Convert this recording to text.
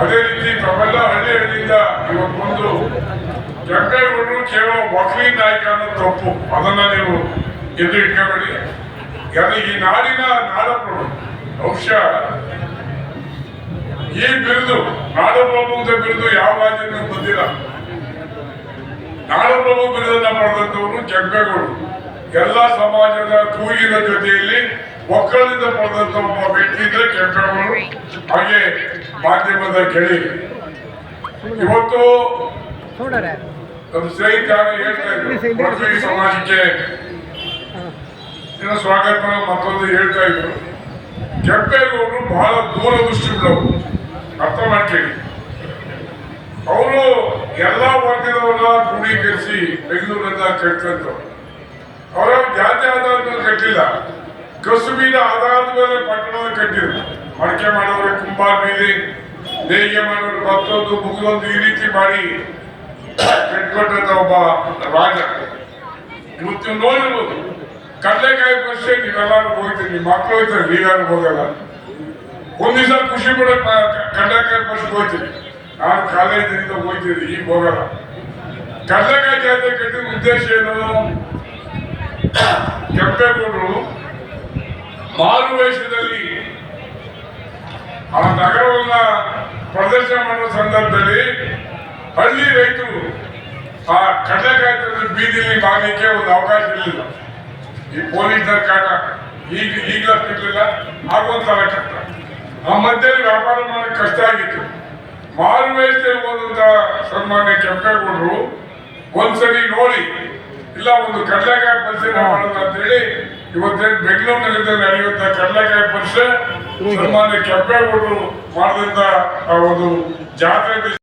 ಅದೇ ರೀತಿ ತಮ್ಮೆಲ್ಲ ಹಳ್ಳಿ ಹಳ್ಳಿಯಿಂದ ಇವತ್ತು ಬಂದು ಕೆಂಪೇಗೌಡರು ಕೇವಲ ಒಕ್ಲಿ ನಾಯಕ ಅನ್ನೋದು ತಪ್ಪು. ಅದನ್ನ ನೀವು ಎದ್ದು ಇಟ್ಕೋಬೇಡಿ. ಯಾಕಂದ್ರೆ ಈ ನಾಡಿನ ನಾಡಪ್ರಭು, ಬಹುಶಃ ಈ ಬಿರುದು, ನಾಡಪ್ರಭು ಅಂತ ಬಿರುದು ಯಾವ ರಾಜ್ಯಕ್ಕೂ ಬಂದಿಲ್ಲ. ನಾಡಪ್ರಭು ಬಿರುದನ್ನ ಪಡೆದಂತವರು ಕೆಂಪೇಗೌಡರು ಎಲ್ಲ ಸಮಾಜದ ಕೂಗಿನ ಜೊತೆಯಲ್ಲಿ ಒಕ್ಕಲಿಂದ ಪಡೆದಂತ ಒಬ್ಬ ವ್ಯಕ್ತಿ ಇದ್ರೆ ಕೆಂಪೇಗೌಡರು ಹಾಗೆ ಮಾಧ್ಯಮದ ಕೇಳಿ. ಇವತ್ತು ನಮ್ಮ ಸ್ನೇಹಿತರು ಹೇಳ್ತಾ ಇದ್ರು ಒಕ್ಕಲಿಗ ಸಮಾಜಕ್ಕೆ. ಏನೋ ಸ್ವಾಗತ ಮತ್ತೊಂದು ಹೇಳ್ತಾ ಇದ್ರು. ಕೆಂಪೇಗೌಡರು ಬಹಳ ದೂರದೃಷ್ಟಿಗಳವರು ಅರ್ಥ ಮಾಡ್ಕೊಳ್ಳಿ. ಅವರು ಎಲ್ಲ ವರ್ಗದವರನ್ನ ಕ್ರೋಢೀಕರಿಸಿ ಬೆಂಗಳೂರಿಂದ ಕಟ್ಟಿದ್ರು ಅವರ ಜಾತಿ ಆಧಾರದ ಮೇಲೆ ಕಟ್ಟಿಲ್ಲ. ಕಸುಬಿನ ಆಧಾರದ ಮೇಲೆ ಪಟ್ಟಣದ ಕಟ್ಟಿದ್ರು. ಮಡಕೆ ಮಾಡೋರು ಕುಂಬಾರ್ ಬೀದಿ ನೇಯ್ಗೆ ಮಾಡೋರು ಮತ್ತೊಂದು ಮುಗಿದೊಂದು ಈ ರೀತಿ ಮಾಡಿ ಕಟ್ಕೊಟ್ಟಂತ ಒಬ್ಬ ರಾಜ. ಇವತ್ತು ನೋಡಿರ್ಬೋದು. ಕಡಲೆಕಾಯಿ ಪರಿಷೆ ನೀವೆಲ್ಲರೂ ಹೋಗ್ತೀರಿ ನಿಮ್ಮ ಮಕ್ಕಳು ಹೋಗ್ತಾರೆ ನೀವ್ಯಾರು ಹೋಗಲ್ಲ. ಒಂದ್ ದಿವಸ ಖುಷಿ ಪಡಕ್ ಕಡಲೆಕಾಯಿ ಪರಿಷೆ ಹೋಗ್ತೀರಿ. ನಾನು ಕಾಲೇಜಿನಿಂದ ಹೋಗ್ತೀನಿ ಈಗ ಹೋಗಲ್ಲ. ಕಡಲೆಕಾಯಿ ಜಾತ್ರೆ ಕಟ್ಟಿದ ಉದ್ದೇಶ ಏನು? ಕೆಂಪೇಗೌಡರು ಮಾರು ವೇಷದಲ್ಲಿ ಆ ನಗರವನ್ನ ಪ್ರದರ್ಶನ ಮಾಡುವ ಸಂದರ್ಭದಲ್ಲಿ ಹಳ್ಳಿ ರೈತರು ಆ ಕಡಲೆಕಾಯಿ ಬೀದಿಯಲ್ಲಿ ಬಾಗಲಿಕ್ಕೆ ಒಂದು ಅವಕಾಶ ಇರಲಿಲ್ಲ. ಈ ಪೊಲೀಸರ ಕಾಟ ಈಗ ಈಗಲೂ ಇರಲಿಲ್ಲ. ಆಗುವಂತ ಕಷ್ಟ. ಆ ಮಧ್ಯದಲ್ಲಿ ವ್ಯಾಪಾರ ಮಾಡಕ್ಕೆ ಕಷ್ಟ ಆಗಿತ್ತು. ಮಾರು ವೇಷದಲ್ಲಿ ಹೋದಂತ ಸನ್ಮಾನ್ಯ ಕೆಂಪೇಗೌಡರು ಒಂದ್ಸರಿ ನೋಡಿ, ಇಲ್ಲ, ಒಂದು ಕಡಲೆಕಾಯಿ ಪರಿಶೀಲನೆ ಮಾಡೋದು ಅಂತೇಳಿ ಇವತ್ತೇನು ಬೆಂಗಳೂರಿನಲ್ಲಿ ನಡೆಯುವಂತ ಕಡಲೆಕಾಯಿ ಪರಿಷೆ ಸನ್ಮಾನ್ಯ ಕೆಂಪೇಗೌಡರು ಮಾಡಿದಂತ ಒಂದು ಜಾತ್ರೆ